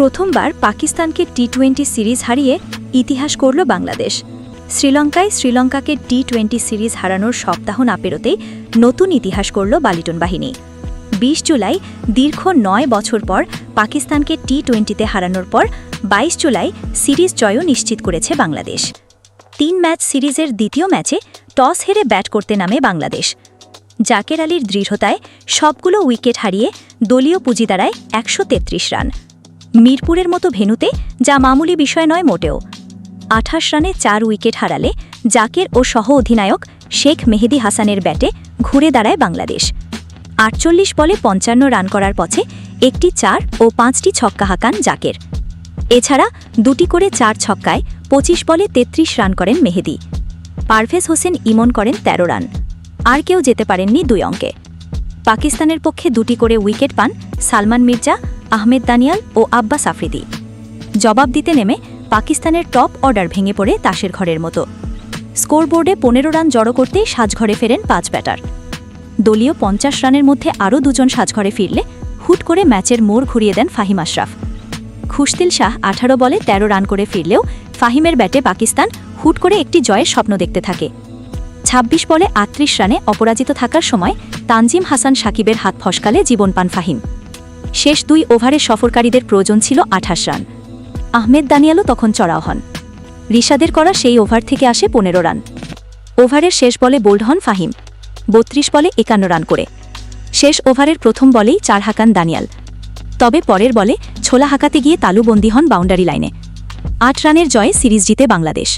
প্রথমবার পাকিস্তানকে T twenty series হারিয়ে ইতিহাস করল বাংলাদেশ। শ্রীলঙ্কায় শ্রীলঙ্কাকে টি টোয়েন্টি সিরিজ হারানোর সপ্তাহ না পেরোতেই নতুন ইতিহাস করল বালিটন বাহিনী। বিশ জুলাই, দীর্ঘ নয় বছর পর পাকিস্তানকে টি টোয়েন্টিতে হারানোর পর বাইশ জুলাই সিরিজ জয়ও নিশ্চিত করেছে বাংলাদেশ। তিন ম্যাচ সিরিজের দ্বিতীয় ম্যাচে টস হেরে ব্যাট করতে নামে বাংলাদেশ। জাকের আলীর দৃঢ়তায় সবগুলো উইকেট হারিয়ে দলীয় পুঁজিদারায় একশো তেত্রিশ রান। মিরপুরের মতো ভেনুতে যা মামুলি বিষয় নয় মোটেও। আঠাশ রানে চার উইকেট হারালে জাকের ও সহ অধিনায়ক শেখ মেহেদি হাসানের ব্যাটে ঘুরে দাঁড়ায় বাংলাদেশ। আটচল্লিশ বলে পঞ্চান্ন রান করার পথে একটি চার ও পাঁচটি ছক্কা হাঁকান জাকের। এছাড়া দুটি করে চার ছক্কায় পঁচিশ বলে ৩৩ রান করেন মেহেদি। পারভেজ হোসেন ইমন করেন ১৩ রান। আর কেউ যেতে পারেননি দুই অঙ্কে। পাকিস্তানের পক্ষে দুটি করে উইকেট পান সালমান মির্জা আহমেদ দানিয়াল ও আব্বাস আফ্রিদি। জবাব দিতে নেমে পাকিস্তানের টপ অর্ডার ভেঙে পড়ে তাসের ঘরের মতো। স্কোরবোর্ডে পনেরো রান জড়ো করতেই সাজঘরে ফেরেন পাঁচ ব্যাটার। দলীয় পঞ্চাশ রানের মধ্যে আরও দুজন সাজঘরে ফিরলে হুট করে ম্যাচের মোড় ঘুরিয়ে দেন ফাহিম আশরাফ। খুশদিল শাহ আঠারো বলে ১৩ রান করে ফিরলেও ফাহিমের ব্যাটে পাকিস্তান হুট করে একটি জয়ের স্বপ্ন দেখতে থাকে। ২৬ বলে আটত্রিশ রানে অপরাজিত থাকার সময় তানজিম হাসান সাকিবের হাত ফসকালে জীবন পান ফাহিম। শেষ দুই ওভারে সফরকারীদের প্রয়োজন ছিল আঠাশ রান। আহমেদ দানিয়ালও তখন চড়াও হন। রিশাদের করা সেই ওভার থেকে আসে পনেরো রান। ওভারের শেষ বলে বোল্ড হন ফাহিম, বত্রিশ বলে একান্ন রান করে। শেষ ওভারের প্রথম বলেই চার হাকান দানিয়াল। তবে পরের বলে ছোলা হাঁকাতে গিয়ে তালুবন্দি হন বাউন্ডারি লাইনে। আট রানের জয়ে সিরিজ জিতে বাংলাদেশ।